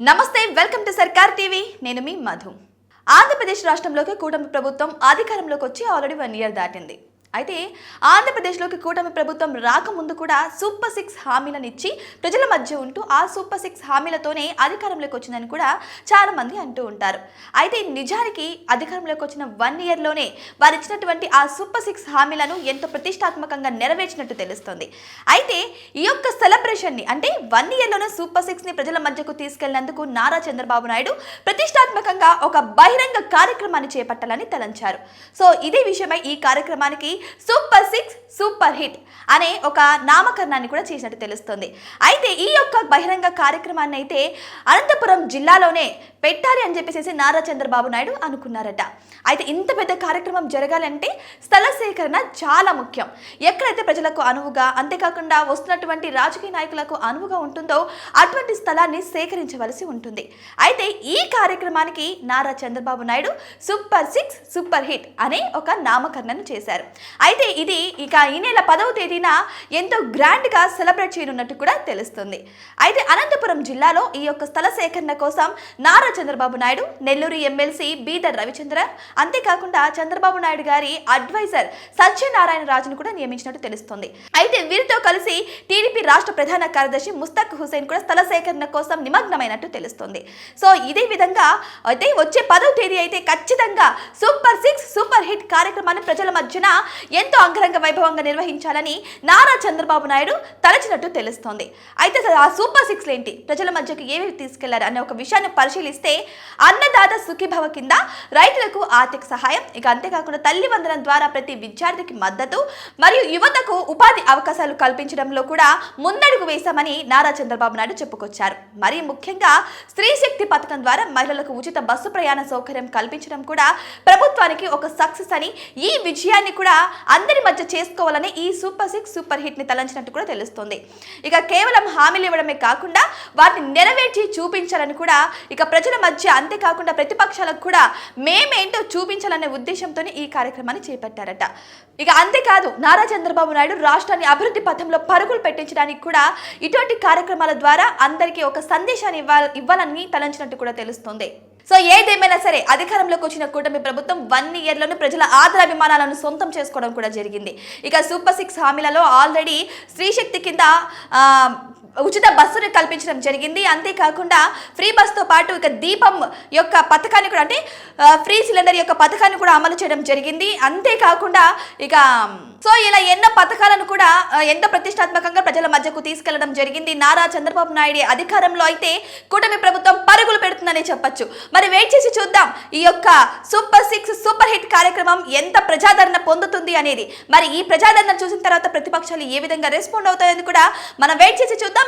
నమస్తే welcome to సర్కార్ TV. నేను మీ మధు. ఆంధ్రప్రదేశ్ రాష్ట్రంలోకి కూటమి ప్రభుత్వం అధికారంలోకి వచ్చి ఆల్రెడీ వన్ ఇయర్ దాటింది. అయితే ఆంధ్రప్రదేశ్లోకి కూటమి ప్రభుత్వం రాకముందు కూడా సూపర్ సిక్స్ హామీలను ఇచ్చి ప్రజల మధ్య ఉంటూ ఆ సూపర్ సిక్స్ హామీలతోనే అధికారంలోకి వచ్చిందని కూడా చాలామంది అంటూ ఉంటారు. అయితే నిజానికి అధికారంలోకి వచ్చిన వన్ ఇయర్లోనే వారు ఇచ్చినటువంటి ఆ సూపర్ సిక్స్ హామీలను ఎంతో ప్రతిష్టాత్మకంగా నెరవేర్చినట్టు తెలుస్తుంది. అయితే ఈ యొక్క సెలబ్రేషన్ని అంటే వన్ ఇయర్లోనే సూపర్ సిక్స్ని ప్రజల మధ్యకు తీసుకెళ్ళినందుకు నారా చంద్రబాబు నాయుడు ప్రతిష్టాత్మకంగా ఒక బహిరంగ కార్యక్రమాన్ని చేపట్టాలని తలంచారు. సో ఇదే విషయమై ఈ కార్యక్రమానికి సూపర్ సిక్స్ సూపర్ హిట్ అనే ఒక నామకరణాన్ని కూడా చేసినట్టు తెలుస్తుంది. అయితే ఈ యొక్క బహిరంగ కార్యక్రమాన్ని అయితే అనంతపురం జిల్లాలోనే పెట్టాలి అని చెప్పేసి నారా చంద్రబాబు నాయుడు అనుకున్నారట. అయితే ఇంత పెద్ద కార్యక్రమం జరగాలంటే స్థల సేకరణ చాలా ముఖ్యం. ఎక్కడైతే ప్రజలకు అనువుగా అంతేకాకుండా వస్తున్నటువంటి రాజకీయ నాయకులకు అనువుగా ఉంటుందో అటువంటి స్థలాన్ని సేకరించవలసి ఉంటుంది. అయితే ఈ కార్యక్రమానికి Nara Chandrababu Naidu super six super hit అనే ఒక నామకరణను చేశారు. అయితే ఇది ఇక ఈ నెల పదవ తేదీన ఎంతో గ్రాండ్గా సెలబ్రేట్ చేయనున్నట్టు కూడా తెలుస్తుంది. అయితే అనంతపురం జిల్లాలో ఈ యొక్క స్థల సేకరణ కోసం నారా చంద్రబాబు నాయుడు నెల్లూరు ఎమ్మెల్సీ బీదర్ రవిచంద్ర అంతేకాకుండా చంద్రబాబు నాయుడు గారి అడ్వైజర్ సత్యనారాయణ రాజును కూడా నియమించినట్టు తెలుస్తుంది. అయితే వీరితో కలిసి టీడీపీ రాష్ట్ర ప్రధాన కార్యదర్శి ముస్తక్ హుసేన్ కూడా స్థల సేకరణ కోసం నిమగ్నమైనట్టు తెలుస్తుంది. సో ఇదే విధంగా అయితే వచ్చే పదవ తేదీ అయితే ఖచ్చితంగా సూపర్ సిక్స్ సూపర్ హిట్ కార్యక్రమాన్ని ప్రజల మధ్యన ఎంతో అంగరంగ వైభవంగా నిర్వహించాలని నారా చంద్రబాబు నాయుడు తలచినట్టు తెలుస్తోంది. అయితే ఆ సూపర్ సిక్స్ ఏంటి? ప్రజల మధ్యకు ఏవి తీసుకెళ్ళారు? అనే ఒక విషయాన్ని పరిశీలిస్తే అన్నదాత సుఖీభవ కింద రైతులకు ఆర్థిక సహాయం. ఇక అంతేకాకుండా తల్లి వందనం ద్వారా ప్రతి విద్యార్థికి మద్దతు మరియు యువతకు ఉపాధి అవకాశాలు కల్పించడంలో కూడా ముందడుగు వేశామని నారా చంద్రబాబు నాయుడు చెప్పుకొచ్చారు. మరీ ముఖ్యంగా స్త్రీ శక్తి పథకం ద్వారా మహిళలకు ఉచిత బస్సు ప్రయాణ సౌకర్యం కల్పించడం కూడా ప్రభుత్వానికి ఒక సక్సెస్ అని ఈ విజయాన్ని కూడా అందరి మధ్య చేసుకోవాలని ఈ సూపర్ సిక్స్ సూపర్ హిట్ని తలంచినట్టు కూడా తెలుస్తుంది. ఇక కేవలం హామీలు ఇవ్వడమే కాకుండా వాటిని నెరవేర్చి చూపించాలని కూడా ఇక ప్రజల మధ్య అంతేకాకుండా ప్రతిపక్షాలకు కూడా మేమేంటో చూపించాలనే ఉద్దేశంతో ఈ కార్యక్రమాన్ని చేపట్టారట. ఇక అంతేకాదు నారా చంద్రబాబు నాయుడు రాష్ట్రాన్ని అభివృద్ధి పథంలో పరుగులు పెట్టించడానికి కూడా ఇటువంటి కార్యక్రమాల ద్వారా అందరికీ ఒక సందేశాన్ని ఇవ్వాలి ఇవ్వాలని తలంచినట్టు కూడా తెలుస్తుంది. సో ఏదేమైనా సరే అధికారంలోకి వచ్చిన కూటమి ప్రభుత్వం వన్ ఇయర్లోనే ప్రజల ఆదరాభిమానాలను సొంతం చేసుకోవడం కూడా జరిగింది. ఇక సూపర్ సిక్స్ హామీలలో ఆల్రెడీ స్త్రీశక్తి కింద ఉచిత బస్సును కల్పించడం జరిగింది. అంతేకాకుండా ఫ్రీ బస్తో పాటు ఇక దీపం యొక్క పథకాన్ని కూడా అంటే ఫ్రీ సిలిండర్ యొక్క పథకాన్ని కూడా అమలు చేయడం జరిగింది. అంతేకాకుండా ఇక సో ఇలా ఎన్నో పథకాలను కూడా ఎంతో ప్రతిష్టాత్మకంగా ప్రజల మధ్యకు తీసుకెళ్ళడం జరిగింది. నారా చంద్రబాబు నాయుడు అధికారంలో అయితే కూటమి ప్రభుత్వం పరుగులు పెడుతుందని చెప్పొచ్చు. మరి వెయిట్ చేసి చూద్దాం. ఈ యొక్క సూపర్ సిక్స్ సూపర్ హిట్ కార్యక్రమం ఎంత ప్రజాదరణ పొందుతుంది అనేది. మరి ఈ ప్రజాదరణ చూసిన తర్వాత ప్రతిపక్షాలు ఏ విధంగా రెస్పాండ్ అవుతాయని కూడా మనం వెయిట్ చేసి చూద్దాం.